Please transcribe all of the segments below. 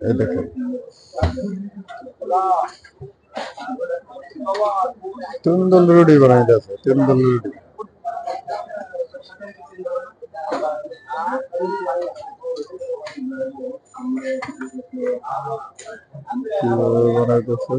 এই দেখেন তুন্দল রুটি বানাইতেছে তুন্দল রুটি। কীভাবে বানাইতেছে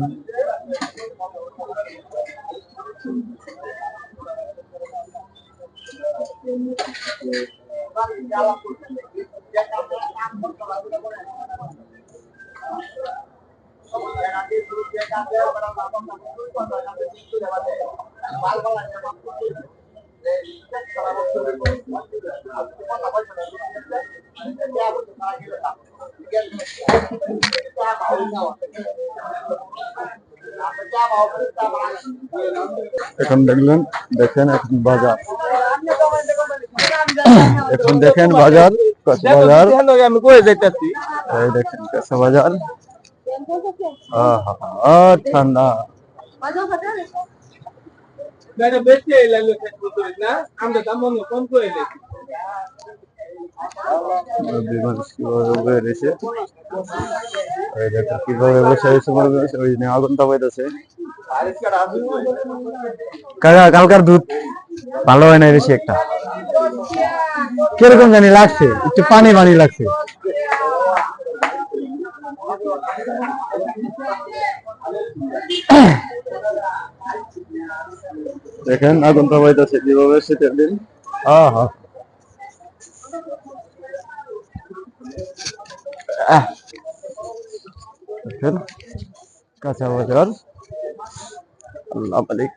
এখন দেখলেন দেখেন এখন বাজার। এখন দেখেন বাজার। কাঁচা বাজার আমি কই যাইতাছি? এই দেখেন কাঁচা বাজার আহা ঠান্ডা। কীভাবে বসে কালকার দুধ ভালো হয় না বেশি একটা? কীরকম জানি লাগছে? একটু পানি পানি লাগছে। দেখেন আগুনটা পাইতেছে কীভাবে শীতের দিন। দেখেন কাঁচা বাজার। আল্লাহ মালিক।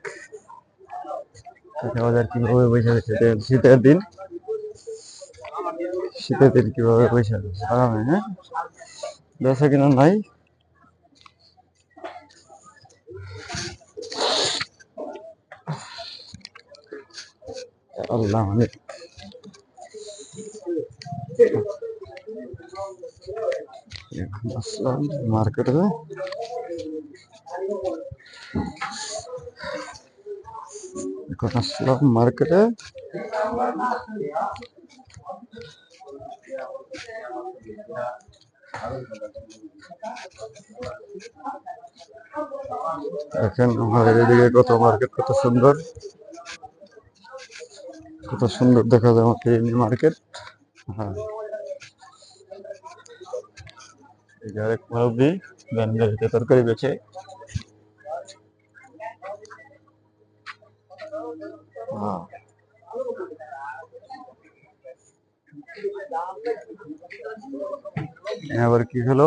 কাঁচা বাজার কীভাবে বসে শীতের দিন। শীতের দিন কীভাবে বসে রয়েছে আরামে হ্যাঁ? বেচা কিনা নাই। আল্লাহ মালিক। এখন আসলাম মার্কেটে এখন আসলাম মার্কেটে দেখেন আমাদের এদিকে কত মার্কেট কত সুন্দর। কত সুন্দর দেখা যায় আমাকে মার্কেট হ্যাঁ। আরেক তরকারি বেচে। হ্যাঁ। এ আবার কি হলো?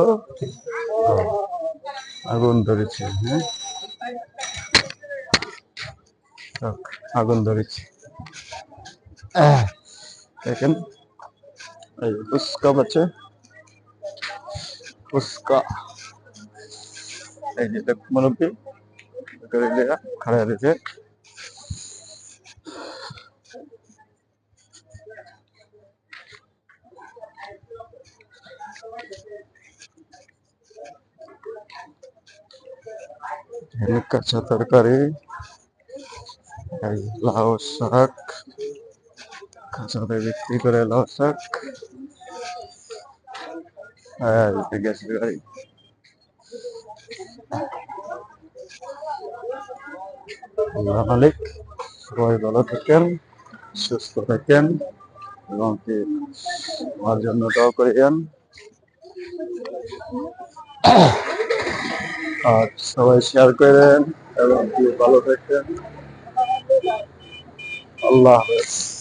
আগুন ধরেছে হ্যাঁ? আগুন ধরেছে। দেখেন, এই ফুচকা পাচ্ছে ফুচকা। এই যে মুরব্বী খাড়া রয়েছে এখানে কাঁচা তরকারি এই লাউ শাক কাঁচাতে বিক্রি করে লাউ শাক আর এই যে গ্যাসের গাড়ি আল্লাহ মালিক সবাই ভালো থাকেন সুস্থ থাকেন এবং কি আমার জন্য দোয়া করিয়েন আর সবাই শেয়ার করেন এবং ভালো থাকেন। আল্লাহ হাফেজ।